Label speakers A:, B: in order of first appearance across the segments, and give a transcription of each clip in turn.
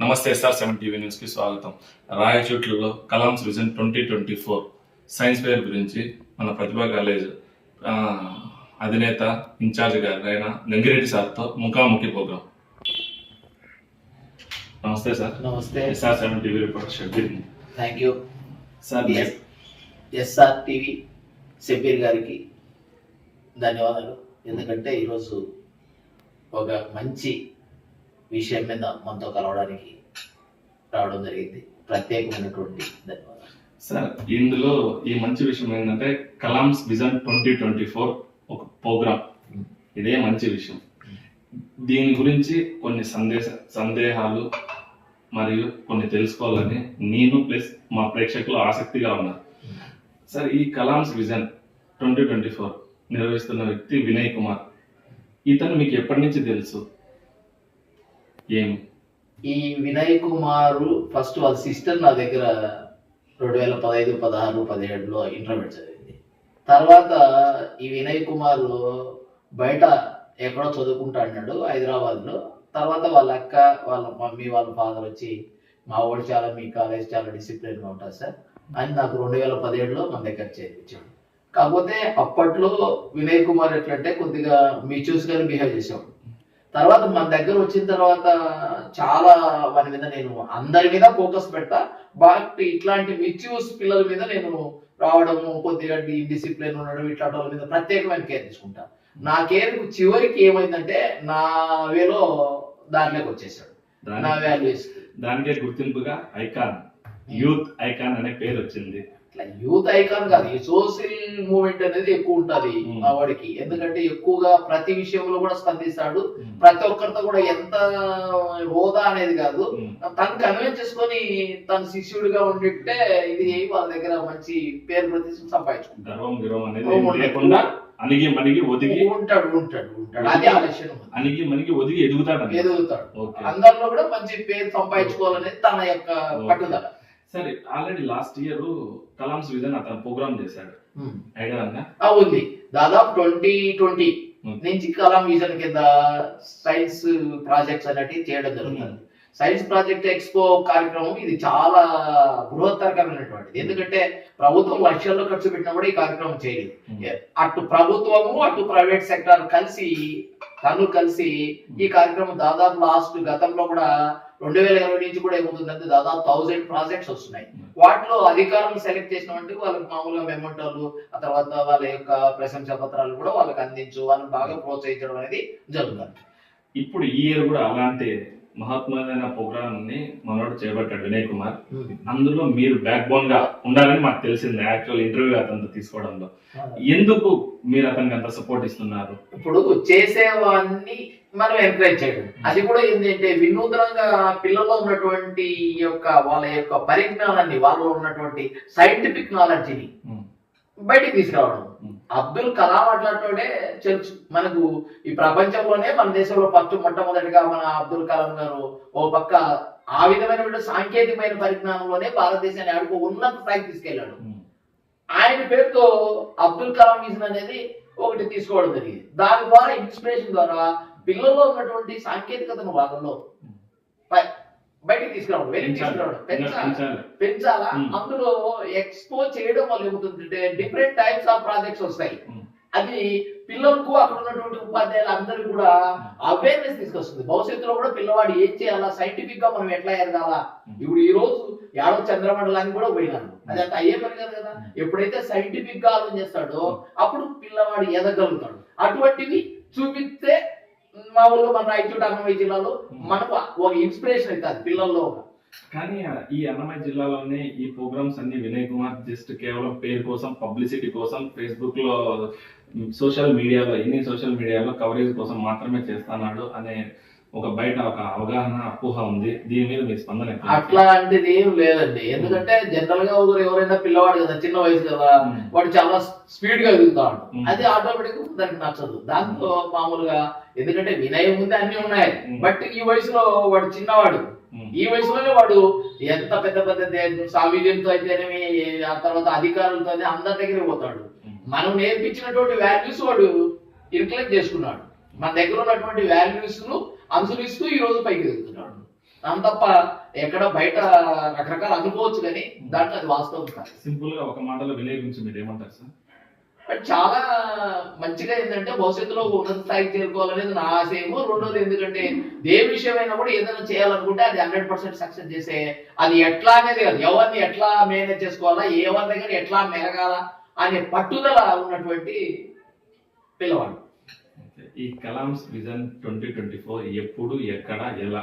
A: నమస్తే SR seven TV న్యూస్కి స్వాగతం. రాయచోట్లలో Kalam's vision twenty twenty four science fair గురించి మన ప్రతిభా కాలేజ్ అధినేత ఇన్ఛార్జ్ గారు అయిన గంగిరెడ్డి సార్తో ముఖాముఖి ప్రోగ్రాం నమస్తే సార్.
B: నమస్తే.
A: SR seven TV reporter Shabbir.
B: Thank you
A: sir.
B: SR TV. Shabir గారికి ధన్యవాదాలు. ఎందుకంటే ఈరోజు ఒక మంచి విషయం మీద మనతో కలవడానికి రావడం జరిగింది. ప్రత్యేకమైనటువంటి ధన్యవాదాలు.
A: సార్ ఇందులో ఈ మంచి విషయం ఏంటంటే Kalam's vision twenty twenty four ఒక ప్రోగ్రామ్. ఇదే మంచి విషయం. దీని గురించి కొన్ని సందేశ సందేహాలు మరియు కొన్ని తెలుసుకోవాలని నేను ప్లస్ మా ప్రేక్షకులు ఆసక్తిగా ఉన్నారు. సార్ ఈ Kalam's vision twenty twenty four నిర్వహిస్తున్న వ్యక్తి వినయ్ కుమార్. ఇతను మీకు ఎప్పటి నుంచి తెలుసు? ఏం
B: ఈ వినయ్ కుమారు ఫస్ట్ వాళ్ళ సిస్టర్ నా దగ్గర రెండు వేల పదహైదు పదహారు పదిహేడులో ఇంటర్మీడియట్ చదివింది. తర్వాత ఈ వినయ్ కుమార్ బయట ఎక్కడో చదువుకుంటా అన్నాడు హైదరాబాద్లో. తర్వాత వాళ్ళ అక్క వాళ్ళ మమ్మీ వాళ్ళ ఫాదర్ వచ్చి మా వాడు చాలా మీ కాలేజ్ చాలా డిసిప్లిన్గా ఉంటుంది సార్ అని నాకు రెండు వేల పదిహేడులో మన దగ్గర చేర్పించాడు. కాకపోతే అప్పట్లో వినయ్ కుమార్ ఎట్లంటే కొద్దిగా మ్యూచువస్గానే బిహేవ్ చేసేవాడు. తర్వాత మన దగ్గర వచ్చిన తర్వాత చాలా వాని మీద నేను అందరి మీద ఫోకస్ పెడతా. బట్ ఇట్లాంటి మిస్యూస్ పిల్లల మీద నేను రావడము కొద్దిగా డిసిప్లిన్ ఉండడం ఇట్లాంటి వాళ్ళ మీద ప్రత్యేకమైన కేర్ తీసుకుంటా. నా కేర్ చివరికి ఏమైందంటే నా వేలో దాంట్లోకి వచ్చేసాడు. నా వాల్యూస్
A: దానికే గుర్తింపుగా ఐకాన్ యూత్ ఐకాన్ అనే పేరు వచ్చింది.
B: ఇట్లా యూత్ ఐకాన్ కాదు ఈ సోషల్ మూవ్మెంట్ అనేది ఎక్కువ ఉంటది. మా వాడికి. ఎందుకంటే ఎక్కువగా ప్రతి విషయంలో కూడా స్పందిస్తాడు. ప్రతి ఒక్కరితో కూడా ఎంత హోదా అనేది కాదు. తను కన్విన్స్ చేసుకొని తన శిష్యుడిగా ఉండిట్టే ఇది వాళ్ళ దగ్గర మంచి పేరు ప్రతిష్టం సంపాదించుకుంటాడు.
A: అణిగి మణిగి ఒదిగి
B: ఉంటాడు ఉంటాడు ఉంటాడు. అదే ఆలోచన.
A: అణిగి మణిగి ఒదిగి ఎదుగుతాడు.
B: ఎదుగుతాడు. అందరిలో కూడా మంచి పేరు సంపాదించుకోవాలనేది తన యొక్క పట్టుదల.
A: సరే already last year Kalam's vision అతను ప్రోగ్రామ్ చేశాడు.
B: Hmm.
A: ఐడియా ఉందా?
B: దాదాపు ట్వంటీ ట్వంటీ
A: Hmm.
B: నుంచి కలాం విజన్ కింద సైన్స్ ప్రాజెక్ట్స్ అనేటివి చేయడం జరుగుతుంది. సైన్స్ ప్రాజెక్ట్ ఎక్స్పో కార్యక్రమం ఇది చాలా బృహత్తరకమైనటువంటిది ఎందుకంటే ప్రభుత్వం లక్షల్లో ఖర్చు పెట్టినా కూడా ఈ కార్యక్రమం చేయలేదు.
A: Hmm.
B: అటు ప్రభుత్వము అటు ప్రైవేట్ సెక్టర్ కలిసి తను కలిసి ఈ కార్యక్రమం దాదాపు లాస్ట్ గతంలో కూడా రెండు వేల ఇరవై నుంచి కూడా ఏమవుతుందంటే దాదాపు థౌజండ్ ప్రాజెక్ట్స్ వస్తున్నాయి. వాటిలో అధికారులు సెలెక్ట్ చేసినటువంటి వాళ్ళకి మామూలుగా మెమంటోలు ఆ తర్వాత వాళ్ళ యొక్క ప్రశంసా పత్రాలు కూడా వాళ్ళకి అందించు వాళ్ళని బాగా ప్రోత్సహించడం అనేది జరుగుతుంది.
A: ఇప్పుడు ఈ ఇయర్ కూడా అలాంటి మహాత్మైన ప్రోగ్రామ్ని మనోడు చేపట్టాడు వినయ్ కుమార్. అందులో మీరు బ్యాక్ బోన్గా ఉండాలని మాకు తెలిసింది యాక్చువల్ ఇంటర్వ్యూ అతనితో తీసుకోవడంలో. ఎందుకు మీరు అతనికి అంత సపోర్ట్ ఇస్తున్నారు?
B: ఇప్పుడు చేసేవాన్ని మనం ఎంకరేజ్ చేయడం అది కూడా ఏంటంటే వినూత్నంగా పిల్లల్లో ఉన్నటువంటి యొక్క వాళ్ళ యొక్క పరిజ్ఞానాన్ని వాళ్ళలో ఉన్నటువంటి సైంటిఫిక్ నాలెడ్జ్ని
A: ఉమ్.
B: బయటికి తీసుకురావడం
A: Hmm.
B: అబ్దుల్ కలాం అట్లాంటోడే తెలుసు మనకు ఈ ప్రపంచంలోనే మన దేశంలో ఫస్ట్ మొట్టమొదటిగా మన అబ్దుల్ కలాం గారు ఓ పక్క ఆ విధమైన సాంకేతికమైన పరిజ్ఞానంలోనే భారతదేశాన్ని ఆడుకో ఉన్నత స్థాయికి తీసుకెళ్ళాడు
A: ఉమ్.
B: ఆయన పేరుతో అబ్దుల్ కలాం మిషన్ అనేది ఒకటి తీసుకోవడం జరిగింది దాని ద్వారా ఇన్స్పిరేషన్ ద్వారా పిల్లల్లో ఉన్నటువంటి సాంకేతికతను వాళ్ళలో బయ- బయటికి తీసుకురావడం వెలికి తీసుకురావడం. పెంచాలి. అందులో ఎక్స్పో చేయడం వల్ల ఏమవుతుందంటే డిఫరెంట్ టైప్స్ ఆఫ్ ప్రాజెక్ట్స్ వస్తాయి. అది పిల్లలకు అక్కడ ఉన్నటువంటి ఉపాధ్యాయులు అందరూ కూడా అవేర్నెస్ తీసుకొస్తుంది. భవిష్యత్తులో కూడా పిల్లవాడు ఏం చేయాలా? సైంటిఫిక్గా మనం ఎట్లా ఎదగాలా? ఇప్పుడు ఈ రోజు యాడో చంద్రమండలానికి కూడా పోయినాను అది అంత అయ్యే పని కాదు కదా. ఎప్పుడైతే సైంటిఫిక్గా ఆలోచన చేస్తాడో అప్పుడు పిల్లవాడు ఎదగలుగుతాడు. అటువంటివి చూపిస్తే మామూలుగా మన రాయచోటి అన్నమయ్య జిల్లాలో మనకు ఒక ఇన్స్పిరేషన్ అవుతుంది పిల్లల్లో
A: కానీ ఈ అన్నమయ్య జిల్లాలోనే ఈ ప్రోగ్రామ్స్ అన్ని వినయ్ కుమార్ జస్ట్ కేవలం పేరు కోసం పబ్లిసిటీ కోసం ఫేస్బుక్లో సోషల్ మీడియాలో ఎన్ని సోషల్ మీడియాలో కవరేజ్ కోసం మాత్రమే చేస్తున్నాడు అనే ఒక బయట ఒక అవగాహన అపోహ ఉంది దీని మీద మీ స్పందన?
B: అట్లాంటిది ఏం లేదండి ఎందుకంటే జనరల్గా ఒకరు ఎవరైనా పిల్లవాడు కదా చిన్న వయసు కదా. వాడు చాలా స్పీడ్గా ఎదుగుతాడు. అది ఆటోమేటిక్ దానికి నచ్చదు దాంతో మామూలుగా ఎందుకంటే వినయం ఉంది అన్ని ఉన్నాయి. బట్ ఈ వయసులో వాడు చిన్నవాడు. ఈ వయసులోనే వాడు ఎంత పెద్ద పెద్ద స్వామీజీలతో అయితేనేమి ఆ తర్వాత అధికారులతో అందరి దగ్గరికి పోతాడు. మనం నేర్పించినటువంటి వాల్యూస్ వాడు ఇన్క్లెక్ట్ చేసుకున్నాడు మన దగ్గర ఉన్నటువంటి వాల్యూస్ను అనుసరిస్తూ ఈ రోజు పైకి ఎదుగుతున్నాడు. అంత తప్ప ఎక్కడ బయట రకరకాలు అనుకోవచ్చు కానీ దాంట్లో అది వాస్తవం కాదు.
A: సింపుల్గా ఒక మాటలో వినయ్ గురించి మీరు ఏమంటారు సార్?
B: చాలా మంచిగా ఏంటంటే భవిష్యత్తులో ఉన్నత స్థాయికి చేరుకోవాలనేది నా ఆశయము రెండోది ఎందుకంటే ఏ విషయమైనా కూడా ఏదైనా చేయాలనుకుంటే అది హండ్రెడ్ పర్సెంట్ సక్సెస్ చేసే అది ఎట్లా అనేది కాదు. ఎవరిని ఎట్లా మేనేజ్ చేసుకోవాలా ఎవరి దగ్గర ఎట్లా మెలగాల అనే పట్టుదల ఉన్నటువంటి పిల్లవాడు.
A: ఈ Kalam's vision twenty twenty four ఎప్పుడు ఎక్కడ ఎలా?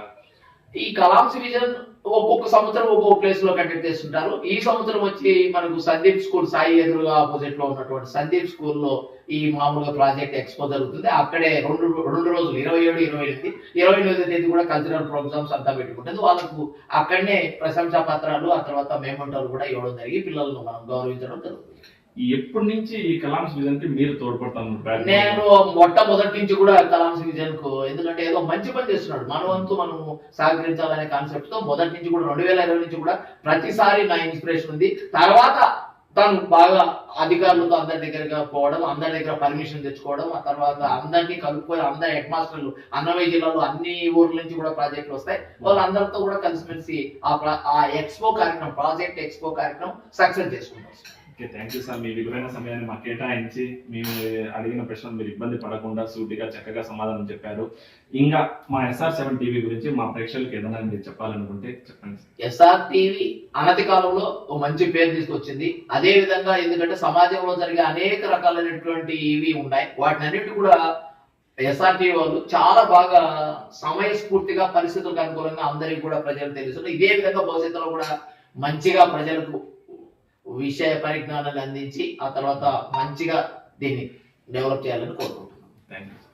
B: ఈ కలామ్స్ విజన్ ఒక్కొక్క సంవత్సరం ఒక్కొక్క ప్లేస్లో కండక్ట్ చేస్తుంటారు. ఈ సంవత్సరం వచ్చి మనకు సందీప్ స్కూల్ సాయి ఎదురుగా ఆపోజిట్లో ఉన్నటువంటి సందీప్ స్కూల్లో ఈ మామూలుగా ప్రాజెక్ట్ ఎక్స్పో జరుగుతుంది. అక్కడే రెండు రెండు రోజులు ఇరవై ఏడు ఇరవై ఎనిమిది ఇరవై ఎనిమిది తేదీ కూడా కల్చరల్ ప్రోగ్రామ్స్ అంతా పెట్టుకుంటుంది. వాళ్ళకు అక్కడనే ప్రశంసా పత్రాలు ఆ తర్వాత మేమంటారు కూడా ఇవ్వడం జరిగి పిల్లలను మనం గౌరవించడం జరుగుతుంది.
A: ఎప్పటి నుంచి ఈ కలామ్స్ విజన్కి మీరు తోడ్పడతాను
B: నేను మొట్టమొదటి నుంచి కూడా కలామ్స్ విజన్కు ఎందుకంటే ఏదో మంచి పని చేస్తున్నాడు. మన వంతు మనం సహకరించాలనే కాన్సెప్ట్తో మొదటి నుంచి కూడా రెండు వేల ఇరవై నుంచి కూడా ప్రతిసారి నా ఇన్స్పిరేషన్ ఉంది. తర్వాత తను బాగా అధికారులతో అందరి దగ్గరగా పోవడం అందరి దగ్గర పర్మిషన్ తెచ్చుకోవడం ఆ తర్వాత అందరినీ కలుపుకొని అందరి హెడ్ మాస్టర్లు అన్నమయ్య జిల్లాలో అన్ని ఊర్ల నుంచి కూడా ప్రాజెక్టులు వస్తాయి. వాళ్ళందరితో కూడా కలిసిమెలిసి ఆ ప్రా- ఆ ఎక్స్పో కార్యక్రమం ప్రాజెక్ట్ ఎక్స్పో కార్యక్రమం సక్సెస్ చేసుకుంటాం.
A: ఓకే థ్యాంక్ యూ సార్ మీ విలువైన సమయాన్ని మాకు కేటాయించి మేము అడిగిన ప్రశ్నలు మీరు ఇబ్బంది పడకుండా సూటిగా చక్కగా సమాధానం చెప్పారు. ఇంకా మా ఎస్ఆర్ సెవెన్ టీవీ గురించి మా ప్రేక్షకులకు ఏదైనా మీరు చెప్పాలనుకుంటే చెప్పండి
B: ఎస్ఆర్ టీవీ అనతి కాలంలో ఓ మంచి పేరు తీసుకొచ్చింది. అదే విధంగా ఎందుకంటే సమాజంలో జరిగే అనేక రకాలైనటువంటి ఇవి ఉన్నాయి. వాటిని అన్నిటి కూడా ఎస్ఆర్టీ వాళ్ళు చాలా బాగా సమయస్ఫూర్తిగా పరిస్థితులకు అనుకూలంగా అందరికీ కూడా ప్రజలు తెలుసు ఇదే విధంగా భవిష్యత్తులో కూడా మంచిగా ప్రజలకు విషయ పరిజ్ఞానాన్ని అందించి ఆ తర్వాత మంచిగా దీన్ని డెవలప్ చేయాలని కోరుకుంటున్నాను
A: థ్యాంక్ యూ